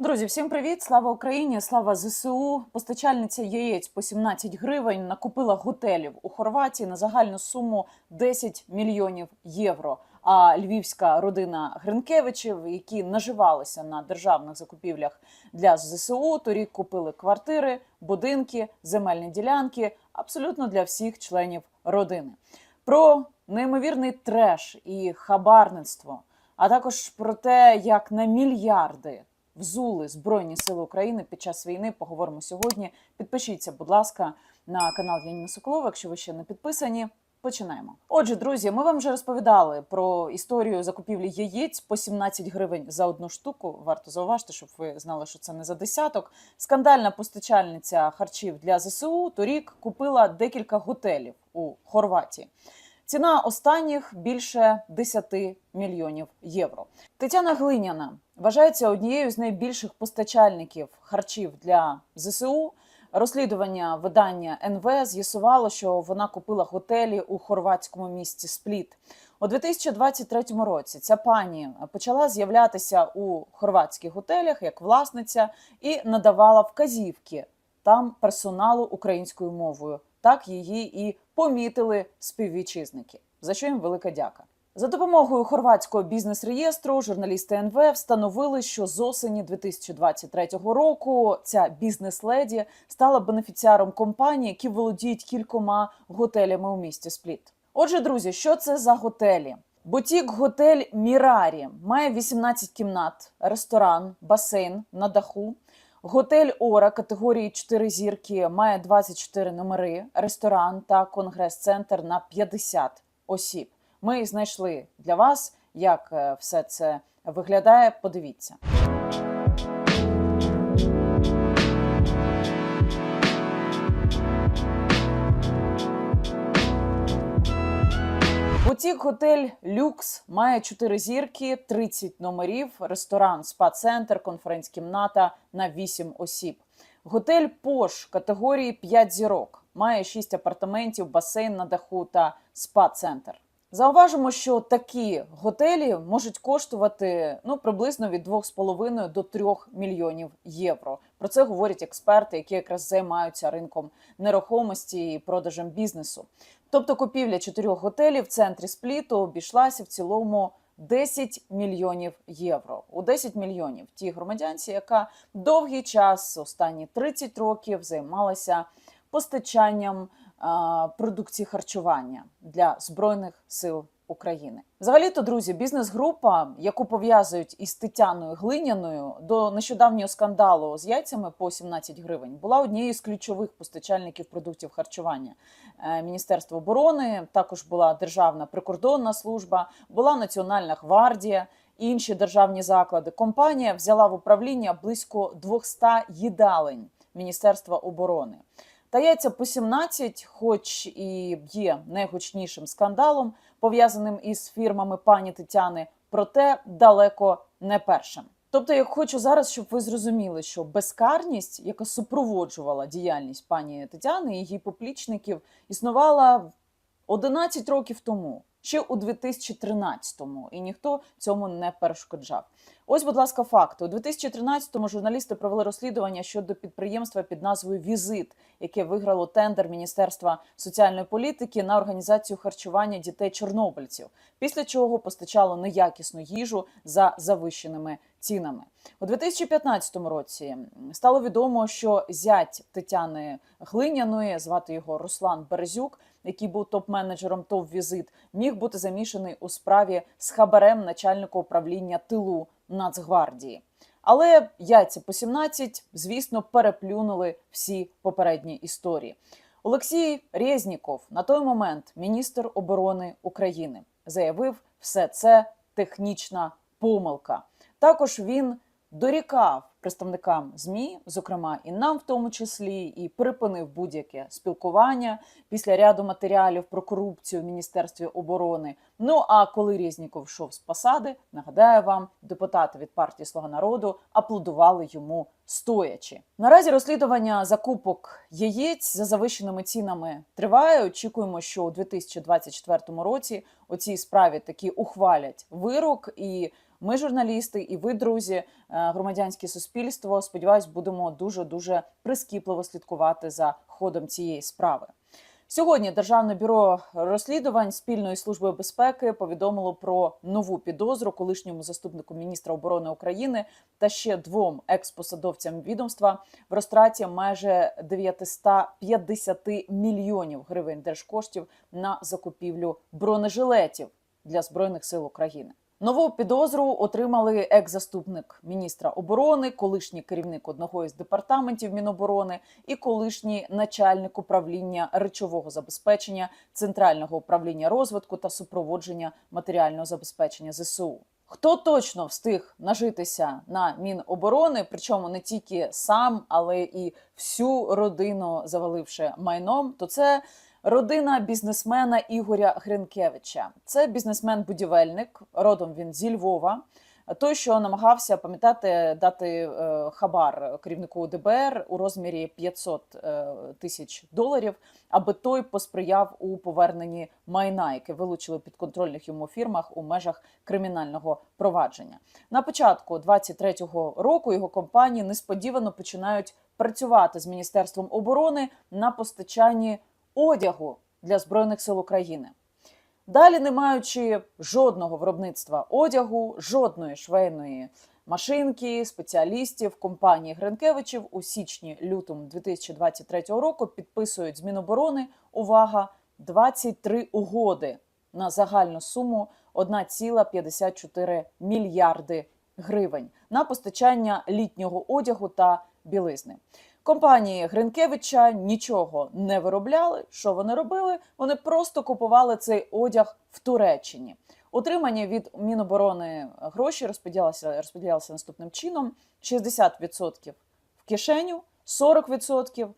Друзі, всім привіт! Слава Україні! Слава ЗСУ! Постачальниця яєць по 17 гривень накупила готелів у Хорватії на загальну суму 10 мільйонів євро. А львівська родина Гринкевичів, які наживалися на державних закупівлях для ЗСУ, торік купили квартири, будинки, земельні ділянки абсолютно для всіх членів родини. Про неймовірний треш і хабарництво, а також про те, як на мільярди взули Збройні Сили України під час війни. Поговоримо сьогодні. Підпишіться, будь ласка, на канал Яніна Соколова, якщо ви ще не підписані. Починаємо. Отже, друзі, ми вам вже розповідали про історію закупівлі яєць по 17 гривень за одну штуку. Варто зауважити, щоб ви знали, що це не за десяток. Скандальна постачальниця харчів для ЗСУ торік купила декілька готелів у Хорватії. Ціна останніх більше 10 мільйонів євро. Тетяна Глиняна вважається однією з найбільших постачальників харчів для ЗСУ. Розслідування видання НВ з'ясувало, що вона купила готелі у хорватському місті Спліт. У 2023 році ця пані почала з'являтися у хорватських готелях як власниця і надавала вказівки там персоналу українською мовою. Так її і помітили співвітчизники. За що їм велика дяка. За допомогою хорватського бізнес-реєстру журналісти НВ встановили, що з осені 2023 року ця бізнес-леді стала бенефіціаром компанії, які володіють кількома готелями у місті Спліт. Отже, друзі, що це за готелі? Бутік готель Мірарі має 18 кімнат, ресторан, басейн на даху. Готель Ора категорії 4 зірки має 24 номери, ресторан та конгрес-центр на 50 осіб. Ми знайшли для вас, як е, все це виглядає. Подивіться. Бутік готель Люкс має 4 зірки, 30 номерів, ресторан, спа-центр, конференц-кімната на 8 осіб. Готель Пош категорії 5 зірок має 6 апартаментів, басейн на даху та спа-центр. Зауважимо, що такі готелі можуть коштувати ну приблизно від 2,5 до 3 мільйонів євро. Про це говорять експерти, які якраз займаються ринком нерухомості і продажем бізнесу. Тобто купівля чотирьох готелів в центрі спліту обійшлася в цілому 10 мільйонів євро. У 10 мільйонів тій громадянці, яка довгий час, останні 30 років, займалася постачанням продукції харчування для збройних сил України. Взагалі-то, друзі, бізнес-група, яку пов'язують із Тетяною Глиняною до нещодавнього скандалу з яйцями по 17 гривень, була однією з ключових постачальників продуктів харчування. Е, Міністерство оборони також була Державна прикордонна служба, була Національна гвардія. Інші державні заклади компанія взяла в управління близько 200 їдалень Міністерства оборони. Та яйця по 17, хоч і є найгучнішим скандалом, пов'язаним із фірмами пані Тетяни, проте далеко не першим. Тобто, я хочу зараз, щоб ви зрозуміли, що безкарність, яка супроводжувала діяльність пані Тетяни і її поплічників, існувала 11 років тому, ще у 2013-му, і ніхто цьому не перешкоджав. Ось, будь ласка, факти. У 2013-му журналісти провели розслідування щодо підприємства під назвою Візит, яке виграло тендер Міністерства соціальної політики на організацію харчування дітей чорнобильців, після чого постачало неякісну їжу за завищеними цінами. У 2015 році стало відомо, що зять Тетяни Глиняної, звати його Руслан Березюк, який був топ-менеджером ТОВ «Візит», міг бути замішаний у справі з хабарем начальника управління тилу Нацгвардії. Але яйця по 17, звісно, переплюнули всі попередні історії. Олексій Резніков, на той момент міністр оборони України, заявив, все це технічна помилка. Також він дорікав представникам змі, зокрема і нам, в тому числі, і припинив будь-яке спілкування після ряду матеріалів про корупцію в міністерстві оборони. Ну а коли Резніков йшов з посади, нагадаю вам, депутати від партії Слуга народу аплодували йому стоячи. Наразі розслідування закупок яєць за завищеними цінами триває. Очікуємо, що у 2024 році у цій справі таки ухвалять вирок і Ми, журналісти, і ви, друзі, е, громадянське суспільство. Сподіваюсь, будемо дуже дуже прискіпливо слідкувати за ходом цієї справи. Сьогодні Державне бюро розслідувань спільної служби безпеки повідомило про нову підозру колишньому заступнику міністра оборони України та ще двом експосадовцям відомства в розтраті майже 950 мільйонів гривень держкоштів на закупівлю бронежилетів для збройних сил України. Нову підозру отримали екс-заступник міністра оборони, колишній керівник одного із департаментів Міноборони і колишній начальник управління речового забезпечення Центрального управління розвитку та супроводження матеріального забезпечення ЗСУ. Хто точно встиг нажитися на Міноборони, причому не тільки сам, але і всю родину заваливши майном, то це Родина бізнесмена Ігоря Гринкевича. Це бізнесмен-будівельник, родом він зі Львова. Той, що намагався пам'ятати дати е, хабар керівнику ДБР у розмірі 500 е, тисяч доларів, аби той посприяв у поверненні майна, яке вилучили під контрольних йому фірмах у межах кримінального провадження. На початку 23-го року його компанії несподівано починають працювати з міністерством оборони на постачанні одягу для збройних сил України. Далі, не маючи жодного виробництва одягу, жодної швейної машинки, спеціалістів компанії Гринкевичів у січні-лютому 2023 року підписують з Міноборони увага 23 угоди на загальну суму 1,54 мільярди гривень на постачання літнього одягу та білизни. Компанії Гринкевича нічого не виробляли. Що вони робили? Вони просто купували цей одяг в Туреччині. Утримання від Міноборони гроші розподілялися, розподілялися наступним чином: 60% в кишеню, 40% е,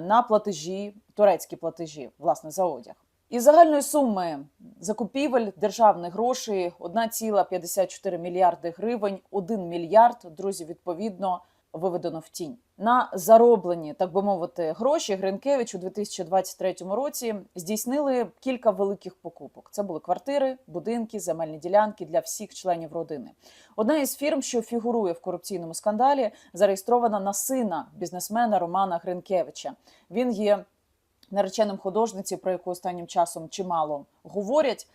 на платежі, турецькі платежі, власне, за одяг. Із загальної суми закупівель державних грошей 1,54 мільярди гривень, 1 мільярд, друзі, відповідно виведено в тінь. На зароблені, так би мовити, гроші Гринкевич у 2023 році здійснили кілька великих покупок. Це були квартири, будинки, земельні ділянки для всіх членів родини. Одна із фірм, що фігурує в корупційному скандалі, зареєстрована на сина бізнесмена Романа Гринкевича. Він є нареченим художниці, про яку останнім часом чимало говорять.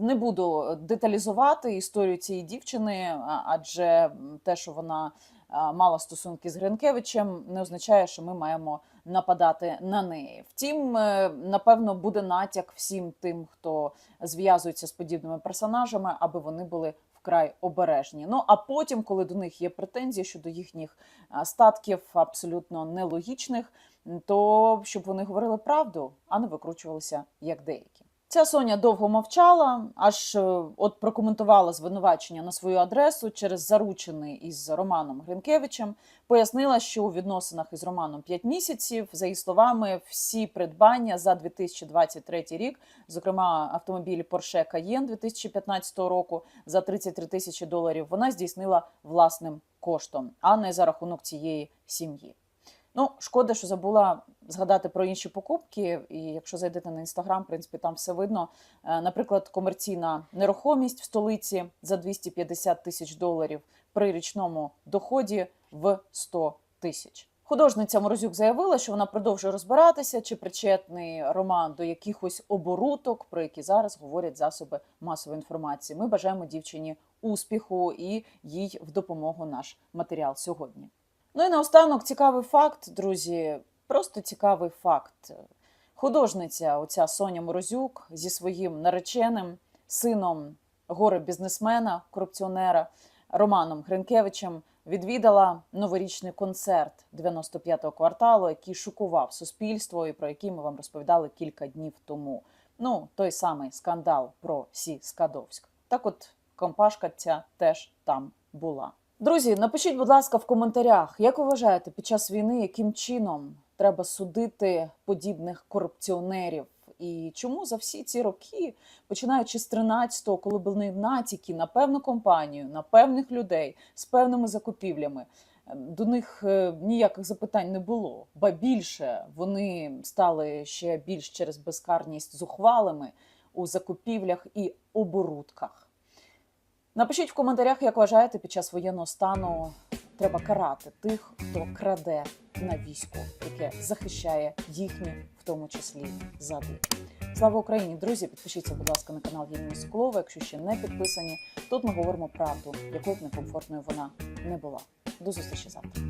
Не буду деталізувати історію цієї дівчини, адже те, що вона мала стосунки з Гринкевичем, не означає, що ми маємо нападати на неї. Втім, е, напевно, буде натяк всім тим, хто зв'язується з подібними персонажами, аби вони були вкрай обережні. Ну а потім, коли до них є претензії щодо їхніх статків, абсолютно нелогічних, то щоб вони говорили правду, а не викручувалися як деякі. Ця Соня довго мовчала, аж е, от прокоментувала звинувачення на свою адресу через заручений із Романом Гринкевичем. Пояснила, що у відносинах із Романом 5 місяців, за її словами, всі придбання за 2023 рік, зокрема автомобілі Porsche Cayenne 2015 року за 33 тисячі доларів, вона здійснила власним коштом, а не за рахунок цієї сім'ї. Ну, шкода, що забула згадати про інші покупки. І якщо зайдете на інстаграм, в принципі, там все видно. Е, наприклад, комерційна нерухомість в столиці за 250 тисяч доларів при річному доході в 100 тисяч. Художниця Морозюк заявила, що вона продовжує розбиратися, чи причетний роман до якихось оборудок, про які зараз говорять засоби масової інформації. Ми бажаємо дівчині успіху і їй в допомогу наш матеріал сьогодні. Ну і наостанок цікавий факт, друзі. Просто цікавий факт. Художниця, оця Соня Морозюк зі своїм нареченим сином горе бізнесмена, корупціонера Романом Гринкевичем відвідала новорічний концерт 95-го кварталу, який шокував суспільство, і про який ми вам розповідали кілька днів тому. Ну, той самий скандал про Сі Скадовськ. Так, от компашка ця теж там була. Друзі, напишіть, будь ласка, в коментарях, як ви вважаєте, під час війни яким чином треба судити подібних корупціонерів? І чому за всі ці роки, починаючи з 13-го, коли були натяки на певну компанію, на певних людей з певними закупівлями, до них е, ніяких запитань не було. Ба більше вони стали ще більш через безкарність зухвалими у закупівлях і оборудках. Напишіть в коментарях, як вважаєте, під час воєнного стану треба карати тих, хто краде на військо, яке захищає їхні, в тому числі зади. Слава Україні, друзі! Підпишіться, будь ласка, на канал Єліни Соколова. Якщо ще не підписані, тут ми говоримо правду, якою б некомфортною вона не була. До зустрічі завтра.